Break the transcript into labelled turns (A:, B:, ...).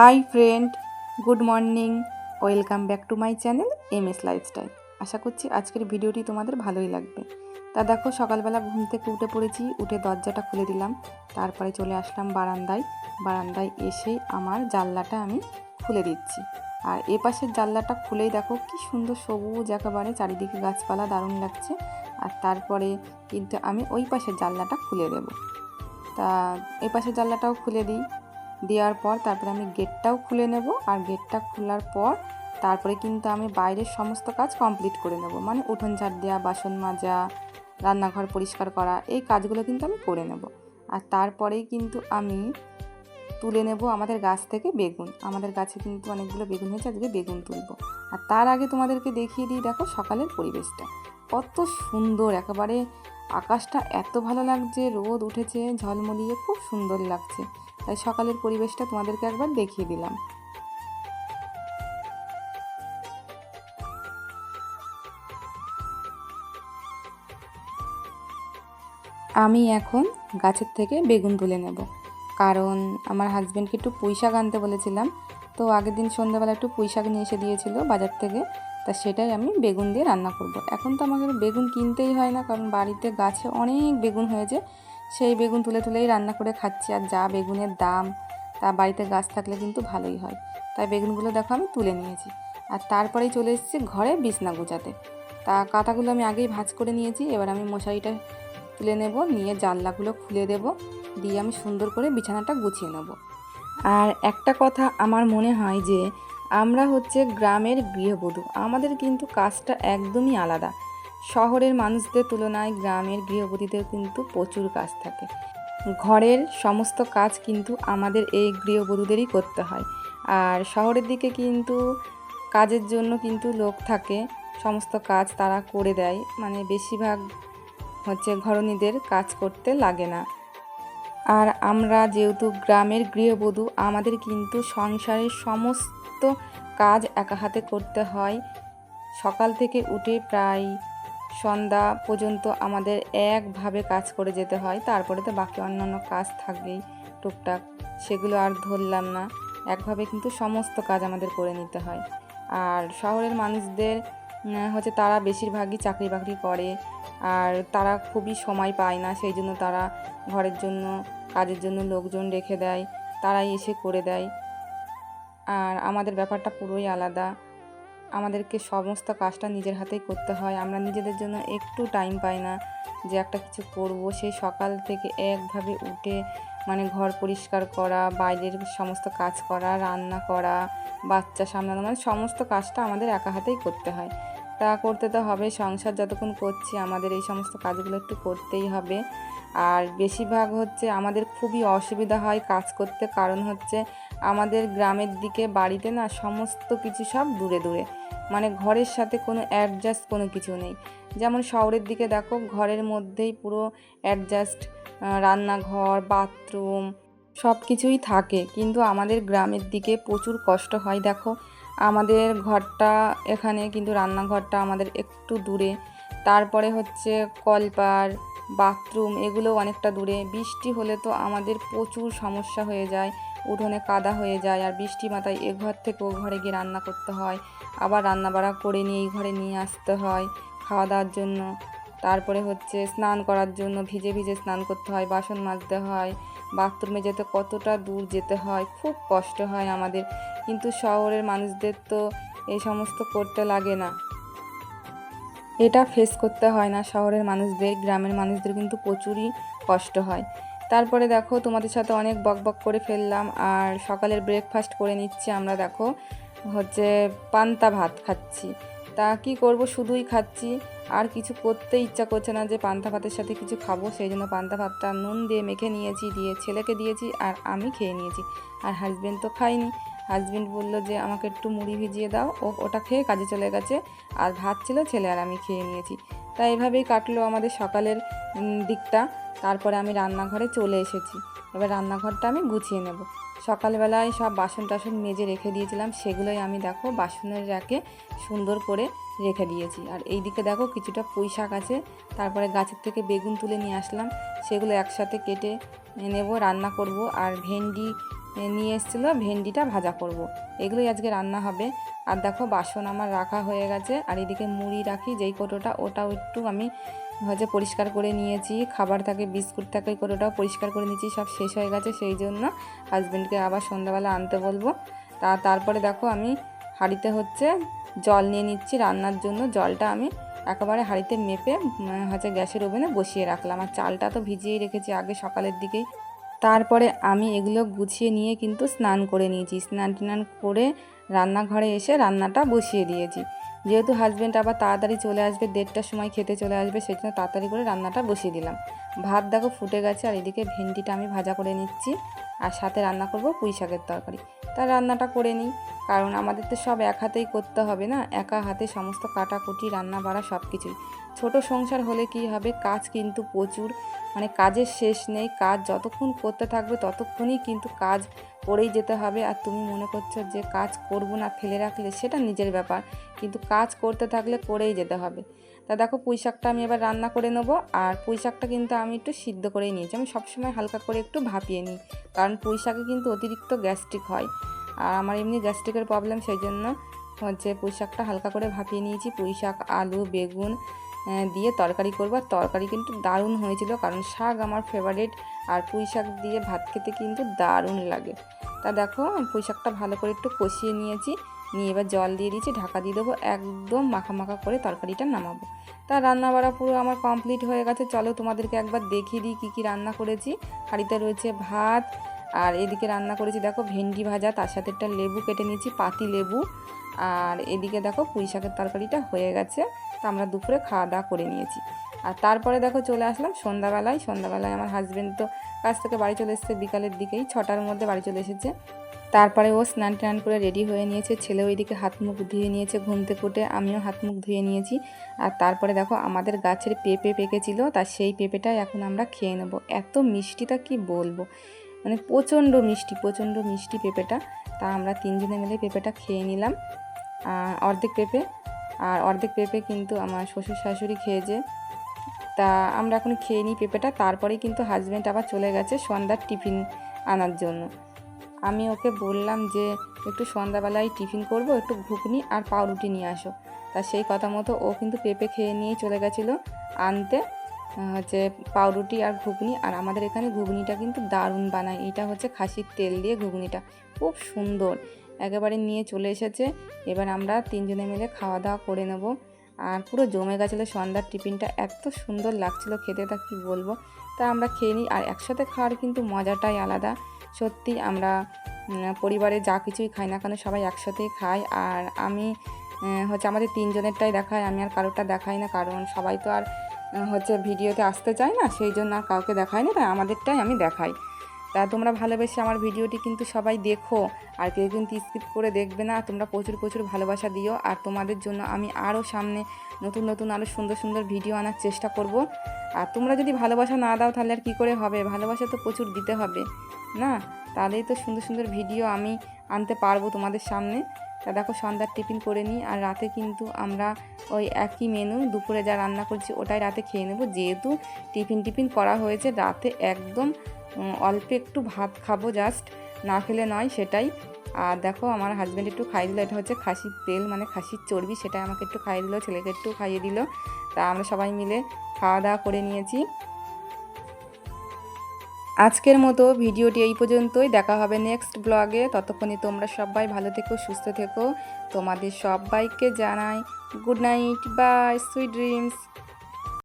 A: Hi friend good morning welcome back to my channel M S lifestyle আশা করছি আজকের ভিডিওটি তোমাদের ভালোই লাগবে। তা দেখো, সকালবেলা ঘুম থেকে উঠে পড়েছি, উঠে দরজাটা খুলে দিলাম। তারপরে চলে আসলাম বারান্দায়। বারান্দায় এসেই আমার জানলাটা আমি খুলে দিচ্ছি। আর এ পাশের জানলাটা খুলেই দেখো, কি সুন্দর সবুজ একেবারে, চারিদিকে গাছপালা, দারুণ লাগছে। আর তারপরে কিন্তু আমি ওই পাশের জানলাটা খুলে দেব। তা এই পাশের জানলাটাও খুলে দিই। দেওয়ার পর তারপরে আমি গেটটাও খুলে নেব আর গেটটা খোলার পর তারপরে কিন্তু আমি বাইরের সমস্ত কাজ কমপ্লিট করে নেব। মানে উঠোন ঝাড় দেওয়া বাসন মাজা, রান্নাঘর পরিষ্কার করা, এই কাজগুলো কিন্তু আমি করে নেব। আর তারপরেই কিন্তু আমি তুলে নেব আমাদের গাছ থেকে বেগুন। আমাদের গাছে কিন্তু অনেকগুলো বেগুন হয়েছে, আজকে বেগুন তুলবো। আর তার আগে তোমাদেরকে দেখিয়ে দিই, দেখো সকালের পরিবেশটা। কত সুন্দর, একেবারে আকাশটা এত ভালো লাগছে, রোদ উঠেছে, ঝলমলিয়ে, খুব সুন্দর লাগছে। তাই সকালের পরিবেশটা তোমাদেরকে একবার দেখিয়ে দিলাম আমি এখন গাছের থেকে বেগুন তুলে নেব কারণ আমার হাজব্যান্ডকে একটু পুঁই শাক আনতে বলেছিলাম, তো আগের দিন সন্ধ্যাবেলা একটু পুঁই শাক নিয়ে এসে দিয়েছিল বাজার থেকে, তা সেটাই আমি বেগুন দিয়ে রান্না করব। এখন তো আমাকে বেগুন কিনতেই হয় না, কারণ বাড়িতে গাছে অনেক বেগুন হয়েছে সেই বেগুন তুলে তুলেই রান্না করে খাচ্ছি আর যা বেগুনের দাম, তা বাড়িতে গাছ থাকলে কিন্তু ভালোই হয়। তাই বেগুনগুলো দেখো আমি তুলে নিয়েছি। আর তারপরেই চলে এসেছি ঘরে বিছনা গুছাতে। তা কাঁথাগুলো আমি আগেই ভাজ করে নিয়েছি, এবার আমি মশারিটা তুলে নেব, নিয়ে জানলাগুলো খুলে দেব, দিয়ে আমি সুন্দর করে বিছানাটা গুছিয়ে নেব। আর একটা কথা আমার মনে হয় যে, আমরা হচ্ছে গ্রামের গৃহবধূ, আমাদের কিন্তু কাজটা একদমই আলাদা। শহরের মানুষদের তুলনায় গ্রামের গৃহবধূদের কিন্তু প্রচুর কাজ থাকে। ঘরের সমস্ত কাজ কিন্তু আমাদের এই গৃহবধূদেরই করতে হয়। আর শহরের দিকে কিন্তু কাজের জন্য কিন্তু লোক থাকে, সমস্ত কাজ তারা করে দেয়। মানে বেশিরভাগ হচ্ছে ঘরণীদের কাজ করতে লাগে না। আর আমরা যেহেতু গ্রামের গৃহবধূ, আমাদের কিন্তু সংসারের সমস্ত কাজ একা হাতে করতে হয়। সকাল থেকে উঠে প্রায় সন্ধ্যা পর্যন্ত আমাদের একভাবে কাজ করে যেতে হয়। তারপরে তো বাকি অন্যান্য কাজ থাকবেই টুকটাক। সেগুলো আর ধরলাম না। একভাবে কিন্তু সমস্ত কাজ আমাদের করে নিতে হয়। আর শহরের মানুষদের হচ্ছে তারা বেশিরভাগই চাকরি বাকরি করে। আর তারা খুবই সময় পায় না, সেই জন্য তারা ঘরের জন্য, কাজের জন্য লোকজন রেখে দেয়। তারাই এসে করে দেয়। আর আমাদের ব্যাপারটা পুরোই আলাদা। আমাদেরকে সমস্ত কাজটা নিজের হাতেই করতে হয়। আমরা নিজেদের জন্য একটু টাইম পাই না যে একটা কিছু করব। সেই সকাল থেকে একভাবে উঠে মানে ঘর পরিষ্কার করা, বাইরের সমস্ত কাজ করা, রান্না করা, বাচ্চা সামলানো মানে সমস্ত কাজটা আমাদের একা হাতেই করতে হয়। তা করতে তো হবে, সংসার যতক্ষণ করছি আমাদের এই সমস্ত কাজগুলো একটু করতেই হবে। আর বেশিরভাগ হচ্ছে আমাদের খুবই অসুবিধা হয় কাজ করতে। কারণ হচ্ছে আমাদের গ্রামের দিকে, বাড়িতে না সমস্ত কিছু সব দূরে দূরে। মানে ঘরের সাথে কোনো অ্যাডজাস্ট কোনো কিছু নেই। যেমন শহরের দিকে দেখো, ঘরের মধ্যেই পুরো অ্যাডজাস্ট রান্নাঘর বাথরুম সব কিছুই থাকে। কিন্তু আমাদের গ্রামের দিকে প্রচুর কষ্ট হয়, দেখো। আমাদের ঘরটা এখানে কিন্তু রান্নাঘরটা আমাদের একটু দূরে। তারপরে হচ্ছে কলপার বাথরুম, এগুলো অনেকটা দূরে। বৃষ্টি হলে তো আমাদের প্রচুর সমস্যা হয়ে যায়, উঠোনে কাদা হয়ে যায়, আর বৃষ্টি মাথায় এ ঘর থেকে ও ঘরে গিয়ে রান্না করতে হয়। আবার রান্না বাড়া করে নিয়ে এই ঘরে নিয়ে আসতে হয় খাওয়া দাওয়ার জন্য। তারপরে হচ্ছে স্নান করার জন্য ভিজে ভিজে স্নান করতে হয়, বাসন মাজতে হয়। বাথরুমে যেতে কতটা দূর যেতে হয়, খুব কষ্ট হয় আমাদের। কিন্তু শহরের মানুষদের তো এই সমস্ত করতে লাগে না। এটা ফেস করতে হয় না। শহরের মানুষদের, গ্রামের মানুষদের কিন্তু প্রচুরই কষ্ট হয়। তারপরে দেখো, তোমাদের সাথে অনেক বক বক করে ফেললাম আর সকালের ব্রেকফাস্ট করে নিচ্ছি আমরা, দেখো, হচ্ছে পান্তা ভাত খাচ্ছি। তা কি করব? শুধুই খাচ্ছি। আর কিছু করতে ইচ্ছা করছে না যে পান্তা ভাতের সাথে কিছু খাব। সেই জন্য পান্তা ভাতটা নুন দিয়ে মেখে নিয়েছি, দিয়ে ছেলেকে দিয়েছি আর আমি খেয়ে নিয়েছি। আর হাজব্যান্ড তো খাইনি হাজব্যান্ড বলল যে, আমাকে একটু মুড়ি ভিজিয়ে দাও। ও ওটা খেয়ে কাজে চলে গেছে। আর ভাত ছিল, ছেলে আর আমি খেয়ে নিয়েছি। তাই এভাবেই কাটলো আমাদের সকালের দিকটা। তারপরে আমি রান্নাঘরে চলে এসেছি। এবার রান্নাঘরটা আমি গুছিয়ে নেব। সকালবেলায় সব বাসন টাসন মেজে রেখে দিয়েছিলাম, সেগুলোই আমি দেখো বাসনের র্যাকে সুন্দর করে রেখে দিয়েছি। আর এই দিকে দেখো কিছুটা পুঁই শাক আছে, তারপরে গাছের থেকে বেগুন তুলে নিয়ে আসলাম, সেগুলো একসাথে কেটে নেব, রান্না করব। আর ভেন্ডি নিয়ে এসেছিল, ভেন্ডিটা ভাজা করব। এগুলোই আজকে রান্না হবে। আর দেখো বাসন আমার রাখা হয়ে গেছে, আর এদিকে মুড়ি রাখি, যেই কোটোটা, ওটাও একটু আমি হচ্ছে পরিষ্কার করে নিয়েছি, খাবার থাকে, বিস্কুট থাকে, করে ওটাও পরিষ্কার করে নিয়েছি, সব শেষ হয়ে গেছে, সেই জন্য হাজব্যান্ডকে আবার সন্ধ্যাবেলা আনতে বলব। তা তারপরে দেখো আমি হাঁড়িতে হচ্ছে জল নিয়ে নিচ্ছি, রান্নার জন্য জলটা আমি একেবারে হাঁড়িতে মেপে হচ্ছে গ্যাসের ওভেনে বসিয়ে রাখলাম। আর চালটা তো ভিজিয়েই রেখেছি আগে সকালের দিকেই। তারপরে আমি এগুলো গুছিয়ে নিয়ে কিন্তু স্নান করে নিয়েছি। স্নান টান করে রান্নাঘরে এসে রান্নাটা বসিয়ে দিয়েছি। যেহেতু হাজব্যান্ড আবার তাড়াতাড়ি চলে আসবে, দেড়টার সময় খেতে চলে আসবে, সেই জন্য তাড়াতাড়ি করে রান্নাটা বসিয়ে দিলাম। ভাত দেখো ফুটে গেছে, আর এদিকে ভেন্ডিটা আমি ভাজা করে নিচ্ছি। আর সাথে রান্না করব পুঁই শাকের তরকারি। তার রান্নাটা করে নিই, কারণ আমাদের তো সব এক হাতেই করতে হবে না? একা হাতে সমস্ত কাটাকুটি রান্না বাড়া সব কিছুই। ছোট সংসার হলে কি হবে? কাজ কিন্তু প্রচুর। মানে কাজের শেষ নেই, কাজ যতক্ষণ করতে থাকবে ততক্ষণই কিন্তু কাজ করেই যেতে হবে। আর তুমি মনে করছ যে কাজ করব না, ফেলে রাখলে সেটা নিজের ব্যাপার। কিন্তু কাজ করতে থাকলে করেই যেতে হবে। তা দেখো পুঁই শাকটা আমি এবার রান্না করে নেব। আর পুঁই শাকটা কিন্তু আমি একটু সিদ্ধ করেই নিয়েছি। আমি সবসময় হালকা করে একটু ভাপিয়ে নিই। কারণ পুঁই শাকে কিন্তু অতিরিক্ত গ্যাস্ট্রিক হয়। আর আমার এমনি গ্যাস্ট্রিকের প্রবলেম সেই জন্য হচ্ছে পুঁই শাকটা হালকা করে ভাপিয়ে নিয়েছি। পুঁই শাক, আলু, বেগুন দিয়ে তরকারি করব। আর তরকারি কিন্তু দারুণ হয়েছিল, কারণ শাক আমার ফেভারিট আর পুঁই শাক দিয়ে ভাত খেতে কিন্তু দারুণ লাগে। তা দেখো, পুঁই শাকটা ভালো করে একটু কষিয়ে নিয়েছি। নিয়ে এবার জল দিয়ে দিয়েছি, ঢাকা দিয়ে দেবো, একদম মাখা মাখা করে তরকারিটা নামাবো। তা রান্না বাড়া পুরো আমার কমপ্লিট হয়ে গেছে, চলো তোমাদেরকে একবার দেখিয়ে দিই কী কী রান্না করেছি। হাঁড়িতে রয়েছে ভাত, আর এদিকে রান্না করেছি, দেখো ভেন্ডি ভাজা, তার সাথে একটা লেবু কেটে নিয়েছি, পাতি লেবু। আর এদিকে দেখো পুঁই শাকের তরকারিটা হয়ে গেছে, তা আমরা দুপুরে খাওয়া দাওয়া করে নিয়েছি। আর তারপরে দেখো চলে আসলাম সন্ধ্যাবেলায় সন্ধ্যাবেলায় আমার হাজব্যান্ড তো কাছ থেকে বাড়ি চলে এসেছে, বিকালের দিকেই ছটার মধ্যে বাড়ি চলে এসেছে। তারপরে ও স্নান টান করে রেডি হয়ে নিয়েছে। ছেলেও এদিকে হাত মুখ ধুয়ে নিয়েছে ঘুম থেকে উঠে আমিও হাত মুখ ধুয়ে নিয়েছি। আর তারপরে দেখো আমাদের গাছের পেঁপে পেকেছিল তার সেই পেঁপেটাই এখন আমরা খেয়ে নেব। এত মিষ্টিটা কি বলব? মানে প্রচণ্ড মিষ্টি প্রচণ্ড মিষ্টি পেঁপেটা। তা আমরা তিনজনে মিলে পেঁপেটা খেয়ে নিলাম। অর্ধেক পেঁপে, আর অর্ধেক পেঁপে কিন্তু আমার শ্বশুর শাশুড়ি খেয়েছে। তা আমরা এখন খেয়ে নিই পেঁপেটা, তারপরেই কিন্তু হাজব্যান্ড আবার চলে গেছে সন্ধ্যার টিফিন আনার জন্য। আমি ওকে বললাম যে, একটু সন্ধ্যাবেলায় টিফিন করব, একটু ঘুগনি আর পাউরুটি নিয়ে আসো। তা সেই কথা মতো ও কিন্তু পেঁপে খেয়ে নিয়ে চলে গেছিল আনতে। হচ্ছে পাউরুটি আর ঘুগনি আর আমাদের এখানে ঘুগনিটা কিন্তু দারুণ বানায়। এটা হচ্ছে খাসির তেল দিয়ে ঘুগনিটা। খুব সুন্দর। একেবারে নিয়ে চলে এসেছে। এবার আমরা তিনজনে মিলে খাওয়া দাওয়া করে নেব। আর পুরো জমে গেছিল সন্ধ্যার টিফিনটা। এত সুন্দর লাগছিল খেতে, তা কী বলব? তা আমরা খেয়ে নিই। আর একসাথে খাওয়ার কিন্তু মজাটাই আলাদা। সত্যি আমরা পরিবারে যা কিছুই খাই না কেন সবাই একসাথেই খাই আর আমি হচ্ছে আমাদের তিনজনেরটাই দেখাই আমি আর কারোরটা দেখাই না। কারণ সবাই তো আর হচ্ছে ভিডিওতে আসতে চায় না, সেই জন্য আর কাউকে দেখাই না, তাই আমাদেরটাই আমি দেখাই। তা তোমরা ভালোবেসে আমার ভিডিওটি কিন্তু সবাই দেখো। আর কেউ কিন্তু স্কিপ করে দেখবে না, তোমরা প্রচুর প্রচুর ভালোবাসা দিও। আর তোমাদের জন্য আমি আরও সামনে নতুন নতুন, আরও সুন্দর সুন্দর ভিডিও আনার চেষ্টা করব। আর তোমরা যদি ভালোবাসা না দাও, তাহলে আর কী করে হবে? ভালোবাসা তো প্রচুর দিতে হবে, না? তাহলেই তো সুন্দর সুন্দর ভিডিও আমি আনতে পারব তোমাদের সামনে। তা দেখো, সন্ধ্যার টিফিন করে নিই, আর রাতে কিন্তু আমরা ওই একই মেনু, দুপুরে যা রান্না করছি, ওটাই রাতে খেয়ে নেব। যেহেতু টিফিন টিফিন করা হয়েছে, রাতে একদম অল্প একটু ভাত খাব জাস্ট না খেলে নয় সেটাই। আর দেখো আমার হাজব্যান্ড একটু খাইয়ে দিল, এটা হচ্ছে খাসির তেল মানে খাসির চর্বি, সেটা আমাকে একটু খাইয়ে দিল, ছেলেকে একটু খাইয়ে দিল। তা আমরা সবাই মিলে খাওয়া দাওয়া করে নিয়েছি। আজকের মতো ভিডিওটি এই পর্যন্তই, দেখা হবে নেক্সট ব্লগে ততক্ষণে তোমরা সবাই ভালো থেকো, সুস্থ থেকো। তোমাদের সবাইকে জানাই good night bye sweet dreams